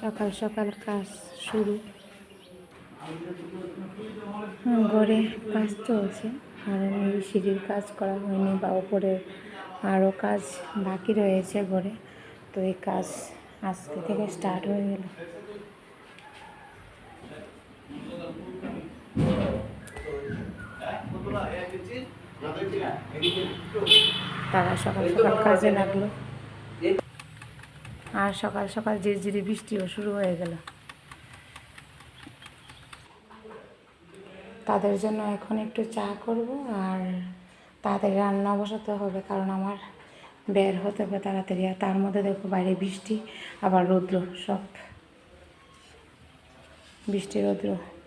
সকাল সকাল কাজ শুরু। ঘরে কাজ চলছে। কারণ এই সিঁড়ির কাজ করা হয়নি বা ওপরে আরও কাজ বাকি রয়েছে ঘরে। তো এই কাজ আজকে থেকে স্টার্ট হয়ে গেল। তারা সকাল সকাল কাজে লাগল। আর সকাল সকাল যে ঝিরঝিরি বৃষ্টিও শুরু হয়ে গেল। তাদের জন্য এখন একটু চা করব আর তাদের রান্না বসাতে হবে কারণ আমার বের হতে হবে তাড়াতাড়ি। আর তার মধ্যে দেখো বাইরে বৃষ্টি, আবার রৌদ্র, সব বৃষ্টি, রৌদ্র।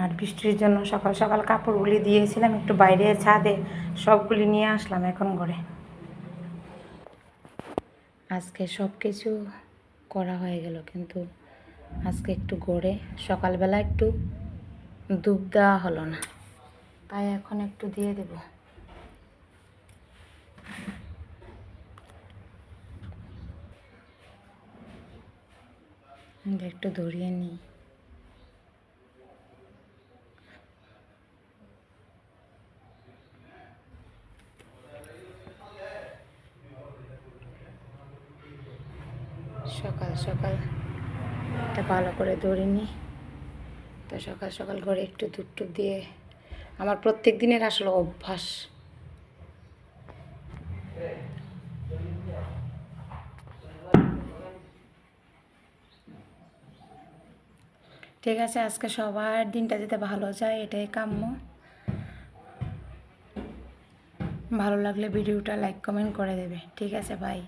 আর বৃষ্টির জন্য সকাল সকাল কাপড়গুলি দিয়েছিলাম, একটু বাইরে ছাদে সবগুলি নিয়ে আসলাম এখন ঘরে। আজকে সব কিছু করা হয়ে গেল, কিন্তু আজকে একটু গড়ে সকালবেলা একটু দুধ দেওয়া হলো না, তাই এখন একটু দিয়ে দেব। একটু ধরিয়ে নিই। সকাল সকাল এটা ভালো করে ধরে নিই তো সকাল সকাল ঘরে একটু দুধ দিয়ে আমার প্রত্যেক দিনের আসলে অভ্যাস। ঠিক আছে, আজকে সবার দিনটা যাতে ভালো যায়, এটাই কাম্য। ভালো লাগলে ভিডিওটা লাইক, কমেন্ট করে দেবে। ঠিক আছে বাই